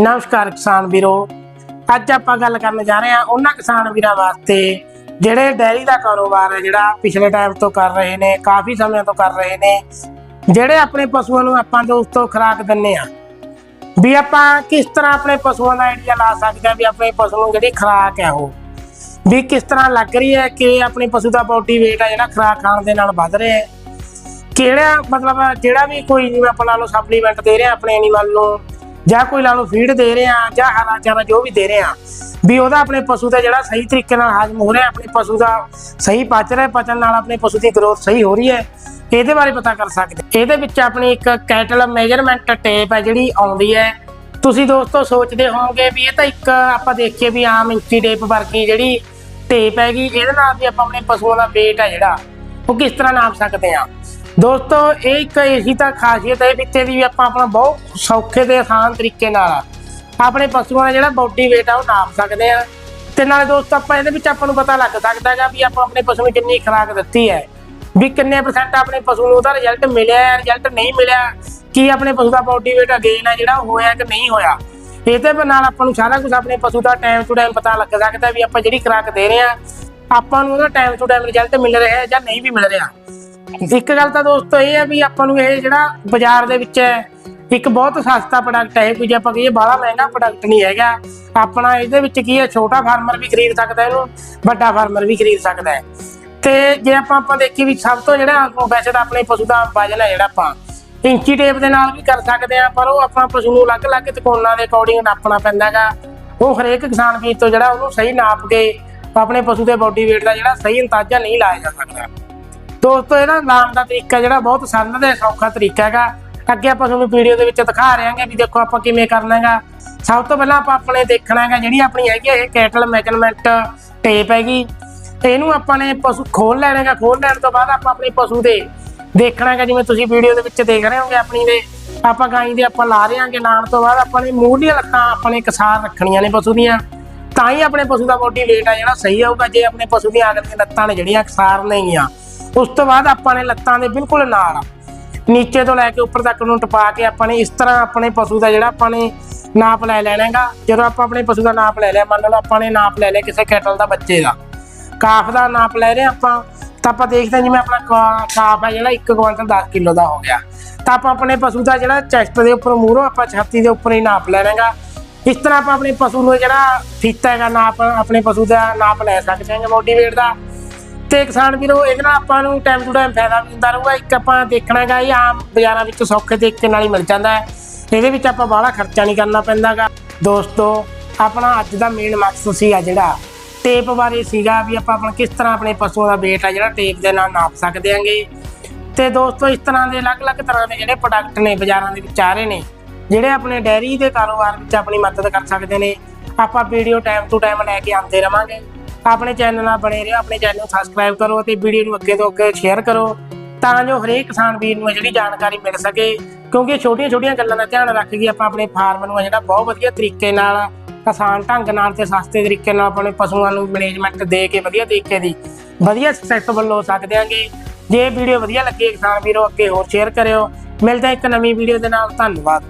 ਨਮਸਕਾਰ ਕਿਸਾਨ ਵੀਰੋ। ਅੱਜ ਆਪਾਂ ਗੱਲ ਕਰਨ ਜਾ ਰਹੇ ਹਾਂ ਉਹਨਾਂ ਕਿਸਾਨ ਵੀਰਾਂ ਵਾਸਤੇ, ਜਿਹੜੇ ਡੈਰੀ ਦਾ ਕਾਰੋਬਾਰ ਹੈ, ਜਿਹੜਾ ਪਿਛਲੇ ਟਾਈਮ ਤੋਂ ਕਰ ਰਹੇ ਨੇ, ਕਾਫੀ ਸਮੇਂ ਤੋਂ ਕਰ ਰਹੇ ਨੇ, ਜਿਹੜੇ ਆਪਣੇ ਪਸ਼ੂਆਂ ਨੂੰ ਆਪਾਂ ਦੋਸਤੋ ਖੁਰਾਕ ਦਿੰਨੇ ਆ ਵੀ ਆਪਾਂ ਕਿਸ ਤਰ੍ਹਾਂ ਆਪਣੇ ਪਸ਼ੂਆਂ ਦਾ ਆਈਡੀਆ ਲਾ ਸਕਦੇ ਆ ਵੀ ਆਪਣੇ ਪਸ਼ੂ ਨੂੰ ਜਿਹੜੀ ਖੁਰਾਕ ਹੈ ਉਹ। ਵੀ ਕਿਸ ਤਰ੍ਹਾਂ ਲੱਗ ਰਹੀ ਹੈ ਕਿ ਆਪਣੇ ਪਸ਼ੂ ਦਾ ਬੋਡੀ weight ਆ ਜਿਹੜਾ ਖੁਰਾਕ ਖਾਣ ਦੇ ਨਾਲ ਵੱਧ ਰਿਹਾ ਹੈ। ਕਿਹੜਾ ਮਤਲਬ ਜਿਹੜਾ ਵੀ ਕੋਈ ਜਿਵੇਂ ਆਪਾਂ ਲਾ ਲਓ ਸਪਲੀਮੈਂਟ ਦੇ ਰਿਹਾ ਆਪਣੇ ਐਨੀਮਲ ਨੂੰ ਜਾਂ ਕੋਈ ਲਾ ਲਓ ਫੀਡ ਦੇ ਰਹੇ ਆ ਜਾਂ ਹਰਾ ਚਾਰਾ ਜੋ ਵੀ ਦੇ ਰਹੇ ਆ ਵੀ ਉਹਦਾ ਆਪਣੇ ਪਸ਼ੂ ਦਾ ਜਿਹੜਾ ਸਹੀ ਤਰੀਕੇ ਨਾਲ ਹਾਜ਼ਮ ਹੋ ਰਿਹਾ, ਆਪਣੇ ਪਸ਼ੂ ਦਾ ਸਹੀ ਪਚ ਰਿਹਾ, ਪਚਣ ਨਾਲ ਆਪਣੇ ਪਸ਼ੂ ਦੀ ਗਰੋਥ ਸਹੀ ਹੋ ਰਹੀ ਹੈ, ਇਹਦੇ ਬਾਰੇ ਪਤਾ ਕਰ ਸਕਦੇ ਇਹਦੇ ਵਿੱਚ ਆਪਣੀ ਇੱਕ ਕੈਟਲ ਮੇਜਰਮੈਂਟ ਟੇਪ ਹੈ ਜਿਹੜੀ ਆਉਂਦੀ ਹੈ। ਤੁਸੀਂ ਦੋਸਤੋ ਸੋਚਦੇ ਹੋਵੋਗੇ ਵੀ ਇਹ ਤਾਂ ਇੱਕ ਆਪਾਂ ਦੇਖੀਏ ਵੀ ਆਮ ਇੰਚੀ ਟੇਪ ਵਰਗੀ ਜਿਹੜੀ ਟੇਪ ਹੈਗੀ, ਇਹਦੇ ਨਾਲ ਵੀ ਆਪਾਂ ਆਪਣੇ ਪਸ਼ੂਆਂ ਦਾ weight ਹੈ ਜਿਹੜਾ, ਉਹ ਕਿਸ ਤਰ੍ਹਾਂ ਨਾਪ ਸਕਦੇ ਆ ਦੋਸਤੋ, ਇਹ ਇੱਕ ਇਹੀ ਤਾਂ ਖਾਸੀਅਤ ਹੈ ਵਿੱਤੇ ਦੀ ਵੀ ਆਪਾਂ ਆਪਣਾ ਬਹੁਤ ਸੌਖੇ ਤੇ ਆਸਾਨ ਤਰੀਕੇ ਨਾਲ ਆਪਣੇ ਪਸ਼ੂਆਂ ਦਾ ਜਿਹੜਾ ਬੋਡੀ weight ਆ, ਉਹ ਨਾਪ ਸਕਦੇ ਆ। ਤੇ ਨਾਲੇ ਦੋਸਤੋ, ਆਪਾਂ ਇਹਦੇ ਵਿੱਚ ਆਪਾਂ ਨੂੰ ਪਤਾ ਲੱਗ ਸਕਦਾ ਹੈਗਾ ਵੀ ਆਪਾਂ ਆਪਣੇ ਪਸ਼ੂ ਨੂੰ ਕਿੰਨੀ ਖੁਰਾਕ ਦਿੱਤੀ ਹੈ। ਵੀ ਕਿੰਨੇ ਪਰਸੈਂਟ ਆਪਣੇ ਪਸ਼ੂ ਨੂੰ ਉਹਦਾ ਰਿਜ਼ਲਟ ਮਿਲਿਆ ਰਿਜ਼ਲਟ ਨਹੀਂ ਮਿਲਿਆ, ਕੀ ਆਪਣੇ ਪਸ਼ੂ ਦਾ ਬੋਡੀ weight ਅਗੇਨ ਹੈ, ਜਿਹੜਾ ਉਹ ਹੋਇਆ ਕਿ ਨਹੀਂ ਹੋਇਆ। ਇਹਦੇ ਨਾਲ ਆਪਾਂ ਨੂੰ ਸਾਰਾ ਕੁਝ ਆਪਣੇ ਪਸ਼ੂ ਦਾ ਟਾਈਮ ਟੂ ਟਾਈਮ ਪਤਾ ਲੱਗ ਸਕਦਾ ਵੀ ਆਪਾਂ ਜਿਹੜੀ ਖੁਰਾਕ ਦੇ ਰਹੇ ਆ ਆਪਾਂ ਨੂੰ ਉਹਦਾ ਟਾਈਮ ਟੂ ਟਾਈਮ ਰਿਜ਼ਲਟ ਮਿਲ ਰਿਹਾ ਜਾਂ ਨਹੀਂ ਵੀ ਮਿਲ ਰਿਹਾ। ਇੱਕ ਗੱਲ ਤਾਂ ਦੋਸਤੋ ਇਹ ਹੈ ਵੀ ਆਪਾਂ ਨੂੰ ਇਹ ਜਿਹੜਾ ਬਾਜ਼ਾਰ ਦੇ ਵਿੱਚ ਹੈ, ਇੱਕ ਬਹੁਤ ਸਸਤਾ ਪ੍ਰੋਡਕਟ ਹੈ ਇਹ ਕੋਈ ਜੇ ਆਪਾਂ ਕਹੀਏ ਬਾਹਲਾ ਮਹਿੰਗਾ ਪ੍ਰੋਡਕਟ ਨਹੀਂ ਹੈਗਾ। ਆਪਣਾ ਇਹਦੇ ਵਿੱਚ ਕੀ ਹੈ, ਛੋਟਾ ਫਾਰਮਰ ਵੀ ਖਰੀਦ ਸਕਦਾ ਇਹਨੂੰ, ਵੱਡਾ ਫਾਰਮਰ ਵੀ ਖਰੀਦ ਸਕਦਾ ਹੈ। ਤੇ ਜੇ ਆਪਾਂ ਆਪਾਂ ਦੇਖੀ ਵੀ ਸਭ ਤੋਂ ਜਿਹੜਾ ਵੈਸੇ ਤਾਂ ਆਪਣੇ ਪਸ਼ੂ ਦਾ ਵਜਨ ਹੈ ਜਿਹੜਾ ਆਪਾਂ। ਇੰਚੀ ਟੇਪ ਦੇ ਨਾਲ ਵੀ ਕਰ ਸਕਦੇ ਆ ਪਰ ਉਹ ਆਪਾਂ ਪਸ਼ੂ ਨੂੰ ਅਲੱਗ-ਅਲੱਗ ਤਿਕੋਣਾਂ ਦੇ ਅਕੋਰਡਿੰਗ ਨਾਪਣਾ ਪੈਂਦਾ ਹੈਗਾ। ਉਹ ਹਰੇਕ ਕਿਸਾਨ ਵੀਰ ਤੋਂ ਜਿਹੜਾ ਉਹਨੂੰ ਸਹੀ ਨਾਪ ਕੇ ਆਪਣੇ ਪਸ਼ੂ ਦੇ ਬੋਡੀ weight ਦਾ ਜਿਹੜਾ ਸਹੀ ਅੰਦਾਜ਼ਾ ਨਹੀਂ ਲਾਇਆ ਜਾ ਸਕਦਾ। ਦੋਸਤੋ, ਇਹਦਾ ਨਾਮ ਦਾ ਤਰੀਕਾ ਜਿਹੜਾ ਬਹੁਤ ਸਰਲ ਤੇ ਸੌਖਾ ਤਰੀਕਾ ਹੈਗਾ। ਅੱਗੇ ਆਪਾਂ ਤੁਹਾਨੂੰ ਵੀਡੀਓ ਦੇ ਵਿੱਚ ਦਿਖਾ ਰਹੇ ਹਾਂਗੇ ਵੀ ਦੇਖੋ ਆਪਾਂ ਕਿਵੇਂ ਕਰਨਾ ਹੈਗਾ। ਸਭ ਤੋਂ ਪਹਿਲਾਂ ਆਪਾਂ ਆਪਣੇ ਦੇਖਣਾ ਹੈਗਾ ਜਿਹੜੀ ਆਪਣੀ ਹੈਗੀ ਹੈ ਇਹ ਕੈਟਲ ਮੈਜਰਮੈਂਟ ਟੇਪ ਹੈਗੀ। ਤੇ ਇਹਨੂੰ ਆਪਾਂ ਨੇ ਪਸ਼ੂ ਖੋਲ ਲੈਣਾ ਹੈਗਾ। ਖੋਲ ਲੈਣ ਤੋਂ ਬਾਅਦ ਆਪਾਂ ਆਪਣੇ ਪਸ਼ੂ ਦੇ ਦੇਖਣਾ ਹੈਗਾ, ਜਿਵੇਂ ਤੁਸੀਂ ਵੀਡੀਓ ਦੇ ਵਿੱਚ ਦੇਖ ਰਹੇ ਹੋਗੇ ਆਪਣੀ ਦੇ। ਆਪਾਂ ਗਾਈ ਦੇ ਆਪਾਂ ਲਾ ਰਹੇ ਹਾਂਗੇ ਲਾਉਣ ਤੋਂ ਬਾਅਦ ਆਪਾਂ ਨੇ ਮੂੰਹ ਦੀਆਂ ਲੱਤਾਂ ਆਪਣੇ ਕਸਾਰ ਰੱਖਣੀਆਂ ਨੇ ਪਸ਼ੂ ਦੀਆਂ। ਤਾਂ ਹੀ ਆਪਣੇ ਪਸ਼ੂ ਦਾ ਬੋਡੀ weight ਆ ਜਿਹੜਾ ਸਹੀ ਆਊਗਾ। ਜੇ ਆਪਣੇ ਪਸ਼ੂ ਦੀਆਂ ਅਗਲੀਆਂ ਲੱਤਾਂ ਨੇ ਜਿਹੜੀਆਂ ਕਸਾਰ ਨਹੀਂ ਉਸ ਤੋਂ ਬਾਅਦ ਆਪਾਂ ਨੇ ਲੱਤਾਂ ਦੇ ਬਿਲਕੁਲ ਨਾਲ ਨੀਚੇ ਤੋਂ ਲੈ ਕੇ ਉੱਪਰ ਤੱਕ ਨੂੰ ਟਪਾ ਕੇ ਆਪਾਂ ਨੇ ਇਸ ਤਰ੍ਹਾਂ ਆਪਣੇ ਪਸ਼ੂ ਦਾ ਜਿਹੜਾ ਆਪਾਂ ਨੇ ਨਾਪ ਲੈ ਲੈਣਾ ਜਦੋਂ ਆਪਾਂ ਆਪਣੇ ਪਸ਼ੂ ਦਾ ਨਾਪ ਲੈ ਲਿਆ, ਮੰਨ ਲਓ ਆਪਾਂ ਨੇ ਨਾਪ ਲੈ ਲਿਆ ਕਿਸੇ ਕੈਟਲ ਦਾ ਬੱਚੇ ਦਾ। ਕਾਫ ਦਾ ਨਾਪ ਲੈ ਰਹੇ ਆਪਾਂ, ਤਾਂ ਆਪਾਂ ਦੇਖਦੇ ਹਾਂ ਜਿਵੇਂ ਆਪਣਾ ਕਾ- ਕਾਫ ਹੈ ਜਿਹੜਾ 1 ਕੁਇੰਟਲ 10 ਕਿਲੋ ਦਾ ਹੋ ਗਿਆ। ਤਾਂ ਆਪਾਂ ਆਪਣੇ ਪਸ਼ੂ ਦਾ ਜਿਹੜਾ ਚੈਸਟ ਦੇ ਉੱਪਰ ਮੂਹਰੋਂ ਆਪਾਂ ਛਾਤੀ ਦੇ ਉੱਪਰ ਹੀ ਨਾਪ ਲੈਣਾ ਹੈਗਾ। ਇਸ ਤਰ੍ਹਾਂ ਆਪਾਂ ਆਪਣੇ ਪਸ਼ੂ ਨੂੰ ਜਿਹੜਾ ਫੀਤਾ ਹੈਗਾ, ਨਾਪ ਆਪਣੇ ਪਸ਼ੂ ਦਾ ਨਾਪ ਲੈ ਸਕਦੇ ਹਾਂ ਬੋਡੀ weight ਦਾ। ਤੇ ਕਿਸਾਨ ਵੀਰੋ, ਇਹਦੇ ਨਾਲ ਆਪਾਂ ਨੂੰ ਟਾਈਮ ਟੂ ਟਾਈਮ ਫਾਇਦਾ ਵੀ ਹੁੰਦਾ ਰਹੂਗਾ। ਇੱਕ ਆਪਾਂ ਦੇਖਣਾ ਹੈਗਾ ਇਹ ਆਮ ਬਾਜ਼ਾਰਾਂ ਵਿੱਚ ਸੌਖੇ ਤਰੀਕੇ ਨਾਲ ਹੀ ਮਿਲ ਜਾਂਦਾ ਹੈ। ਇਹਦੇ ਵਿੱਚ ਆਪਾਂ ਬਾਹਲਾ ਖਰਚਾ ਨਹੀਂ ਕਰਨਾ ਪੈਂਦਾਗਾ ਦੋਸਤੋ, ਆਪਣਾ ਅੱਜ ਦਾ ਮੇਨ ਮਕਸਦ ਸੀਗਾ ਜਿਹੜਾ ਟੇਪ ਬਾਰੇ ਸੀਗਾ ਵੀ ਆਪਾਂ ਆਪਣਾ ਕਿਸ ਤਰ੍ਹਾਂ ਆਪਣੇ ਪਸ਼ੂਆਂ ਦਾ weight ਆ ਜਿਹੜਾ ਟੇਪ ਦੇ ਨਾਲ ਨਾਪ ਸਕਦੇ ਆਂਗੇ ਤੇ ਦੋਸਤੋ, ਇਸ ਤਰ੍ਹਾਂ ਦੇ ਅਲੱਗ-ਅਲੱਗ ਤਰ੍ਹਾਂ ਦੇ ਜਿਹੜੇ ਪ੍ਰੋਡਕਟ ਨੇ ਬਾਜ਼ਾਰਾਂ ਦੇ ਵਿੱਚ ਆ ਰਹੇ ਨੇ, ਜਿਹੜੇ ਆਪਣੇ ਡੈਰੀ ਦੇ ਕਾਰੋਬਾਰ ਵਿੱਚ ਆਪਣੀ ਮਦਦ ਕਰ ਸਕਦੇ ਨੇ। ਆਪਾਂ ਵੀਡੀਓ ਟਾਈਮ ਟੂ ਟਾਈਮ ਲੈ ਕੇ ਆਉਂਦੇ ਰਵਾਂਗੇ। ਆਪਣੇ ਚੈਨਲ ਨਾਲ ਬਣੇ ਰਹੋ, ਆਪਣੇ ਚੈਨਲ ਨੂੰ ਸਬਸਕ੍ਰਾਈਬ ਕਰੋ ਤੇ ਵੀਡੀਓ ਨੂੰ ਅੱਗੇ ਤੋਂ ਅੱਗੇ ਸ਼ੇਅਰ ਕਰੋ ਤਾਂ ਜੋ ਹਰੇਕ ਕਿਸਾਨ ਵੀਰ ਨੂੰ ਇਹ ਜਿਹੜੀ ਜਾਣਕਾਰੀ ਮਿਲ ਸਕੇ ਕਿਉਂਕਿ ਛੋਟੀਆਂ-ਛੋਟੀਆਂ ਗੱਲਾਂ ਦਾ ਧਿਆਨ ਰੱਖ ਕੇ ਆਪਾਂ ਆਪਣੇ ਫਾਰਮ ਨੂੰ ਜਿਹੜਾ ਬਹੁਤ ਵਧੀਆ ਤਰੀਕੇ ਨਾਲ ਆਸਾਨ ਢੰਗ ਨਾਲ ਤੇ ਸਸਤੇ ਤਰੀਕੇ ਨਾਲ ਆਪਣੇ ਪਸ਼ੂਆਂ ਨੂੰ ਮੈਨੇਜਮੈਂਟ ਦੇ ਕੇ ਵਧੀਆ ਤਰੀਕੇ ਦੀ ਵਧੀਆ ਸਕਸੈਸਫੁਲ ਹੋ ਸਕਦੇ ਆਂਗੇ ਜੇ ਵੀਡੀਓ ਵਧੀਆ ਲੱਗੇ ਕਿਸਾਨ ਵੀਰੋ, ਅੱਗੇ ਹੋਰ ਸ਼ੇਅਰ ਕਰਿਓ। ਮਿਲਦਾ ਇੱਕ ਨਵੀਂ ਵੀਡੀਓ ਦੇ ਨਾਲ। ਧੰਨਵਾਦ।